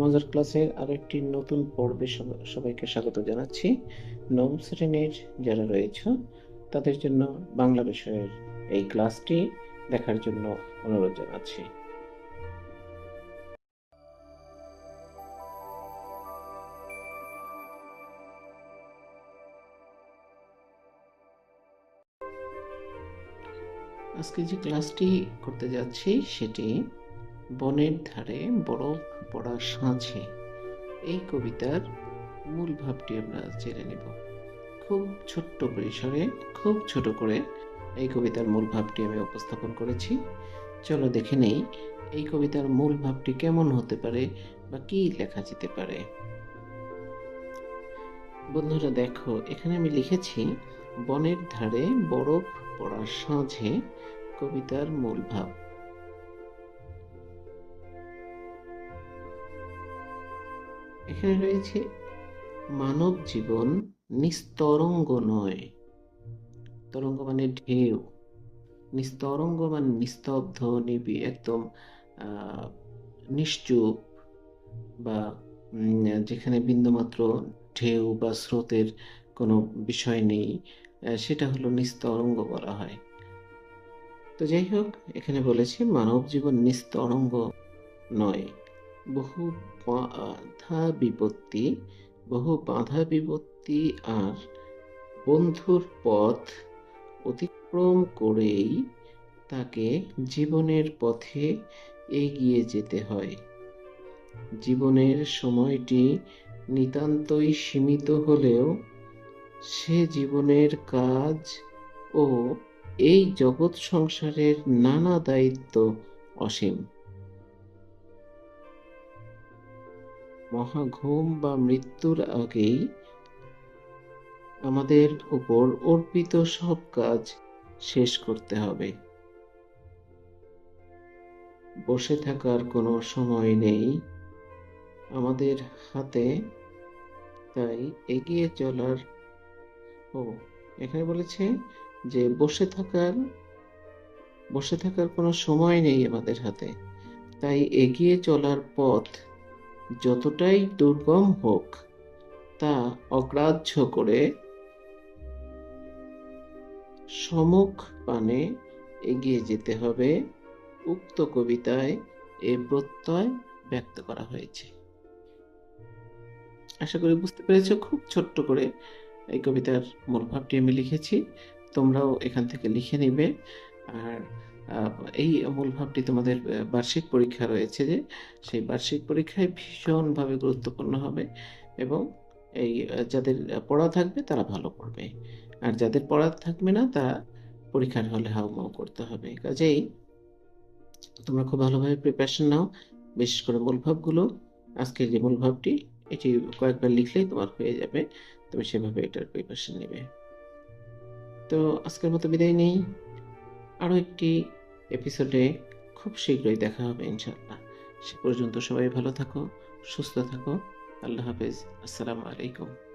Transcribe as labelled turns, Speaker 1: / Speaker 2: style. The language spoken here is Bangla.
Speaker 1: মজার ক্লাসের আরও একটি নতুন পর্বে সবাইকে স্বাগত জানাচ্ছি। নবম শ্রেণির যারা রয়েছে, তাদের জন্য বাংলা বিষয়ের এই ক্লাসটি দেখার জন্য অনুরোধ জানাচ্ছি। আজকে যে ক্লাসটি করতে যাচ্ছি, সেটি বনের ধারে বরফ পড়া সাঁঝে। এই কবিতার মূল ভাবটি আমরা জেনে নেব। খুব ছোট্ট পরিসরে, খুব ছোট করে এই কবিতার মূল ভাবটি আমি উপস্থাপন করেছি। চলো দেখে নেই, এই কবিতার মূল ভাবটি কেমন হতে পারে বা কি লেখা যেতে পারে? বন্ধুরা দেখো, এখানে আমি লিখেছি, বনের ধারে বরফ পড়া সাঁঝে, কবিতার মূল ভাব। এখানে রয়েছে মানব জীবন নিস্তরঙ্গ নয়। তরঙ্গ মানে ঢেউ। নিস্তরঙ্গ মানে নিস্তব্ধ নিবি একদম নিশ্চুপ বা যেখানে বিন্দুমাত্র ঢেউ বা স্রোতের কোনো বিষয় নেই সেটা হলো নিস্তরঙ্গ বলা হয়। তো যাই হোক, এখানে বলেছি মানব জীবন নিস্তরঙ্গ নয়। বহু বাধা বিপত্তি, বহু বাধা বিপত্তি আর বন্ধুর পথ অতিক্রম করেই তাকে জীবনের পথে এগিয়ে যেতে হয়। জীবনের সময়টি নিতান্তই সীমিত হলেও সে জীবনের কাজ ও এই জগৎ সংসারের নানা দায়িত্ব অসীম। মহাঘুম বা মৃত্যুর আগেই আমাদের উপর অর্পিত সব কাজ শেষ করতে হবে। বসে থাকার কোনো সময় নেই। আমাদের হাতে তাই এগিয়ে চলার ও, এখানে বলেছে যে বসে থাকার বসে থাকার কোনো সময় নেই আমাদের হাতে। তাই এগিয়ে চলার পথ যতটাই দুর্গম হোক, তা অগ্রাহ্য করে সমুখ পানে এগিয়ে যেতে হবে। উক্ত কবিতায় এ প্রত্যয় ব্যক্ত করা হয়েছে। আশা করি বুঝতে পেরেছ, খুব ছোট্ট করে এই কবিতার মূল ভাবটি আমি লিখেছি। তোমরাও এখান থেকে লিখে নিবে। আর এই মূল ভাবটি তোমাদের বার্ষিক পরীক্ষা রয়েছে যে সেই বার্ষিক পরীক্ষায় ভীষণভাবে গুরুত্বপূর্ণ হবে এবং এই যাদের পড়া থাকবে তারা ভালো করবে আর যাদের পড়া থাকবে না তারা পরীক্ষার হলে হাউমাউ করতে হবে। কাজেই তোমরা খুব ভালোভাবে প্রিপারেশন নাও। বিশেষ করে মূল ভাবগুলো, আজকের যে মূল ভাবটি, এটি কয়েকবার লিখলেই তোমার হয়ে যাবে। তুমি সেভাবে এটার প্রিপারেশন নেবে। তো আজকের মতো বিদায় নেই। আরও একটি এপিসোডে খুব শীঘ্রই দেখা হবে ইনশাল্লাহ সে পর্যন্ত সবাই ভালো থাকো, সুস্থ থাকো। আল্লাহ হাফেজ। আসসালামু আলাইকুম।